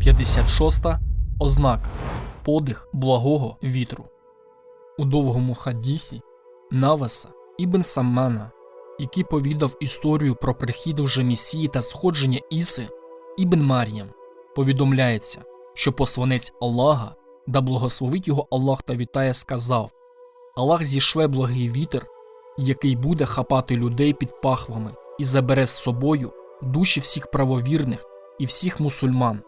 56. Ознака подих благого вітру. У довгому хадіфі Наваса Ібн Саммана, який повідав історію про прихід вже Месії та сходження Іси, Ібн Мар'ям, повідомляється, що посланець Аллаха, да благословить його Аллах та вітає, сказав: Аллах зішле благий вітер, який буде хапати людей під пахвами і забере з собою душі всіх правовірних і всіх мусульман.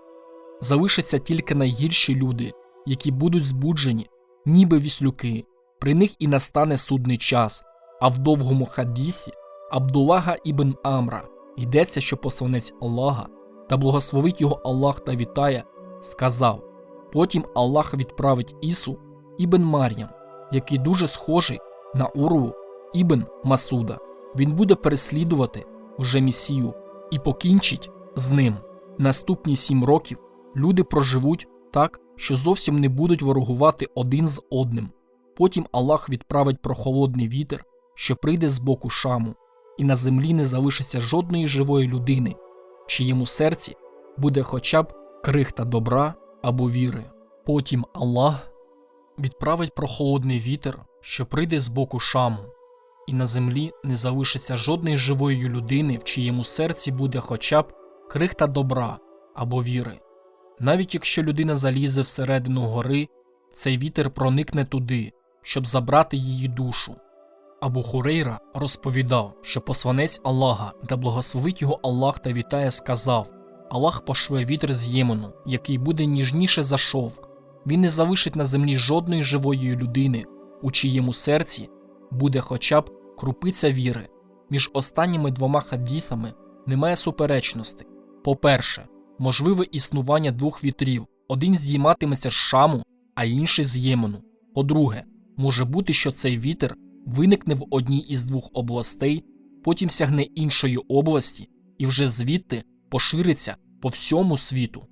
Залишаться тільки найгірші люди, які будуть збуджені, ніби віслюки. При них і настане судний час. А в довгому хадіфі Абдуллага ібн Амра йдеться, що посланець Аллаха та благословить його Аллах та вітає, сказав: Потім Аллах відправить Ісу ібн Мар'ям, який дуже схожий на Урву ібн Масуда. Він буде переслідувати уже Месію і покінчить з ним. Наступні сім років люди проживуть так, що зовсім не будуть ворогувати один з одним. Потім Аллах відправить прохолодний вітер, що прийде з боку шаму, і на землі не залишиться жодної живої людини, чиєму серці буде хоча б крихта добра або віри. Потім Аллах відправить прохолодний вітер, що прийде з боку шаму, і на землі не залишиться жодної живої людини, в чиєму серці буде хоча б крихта добра або віри. Навіть якщо людина залізе всередину гори, цей вітер проникне туди, щоб забрати її душу. Абу Хурейра розповідав, що посланець Аллаха, да благословить його Аллах та вітає, сказав: Аллах пошле вітер з Ємену, який буде ніжніше за шовк. Він не залишить на землі жодної живої людини, у чиєму серці буде хоча б крупиця віри. Між останніми двома хадіфами немає суперечностей. По-перше, можливе існування двох вітрів: один здійматиметься з шаму, а інший з Ємену. По-друге, може бути, що цей вітер виникне в одній із двох областей, потім сягне іншої області і вже звідти пошириться по всьому світу.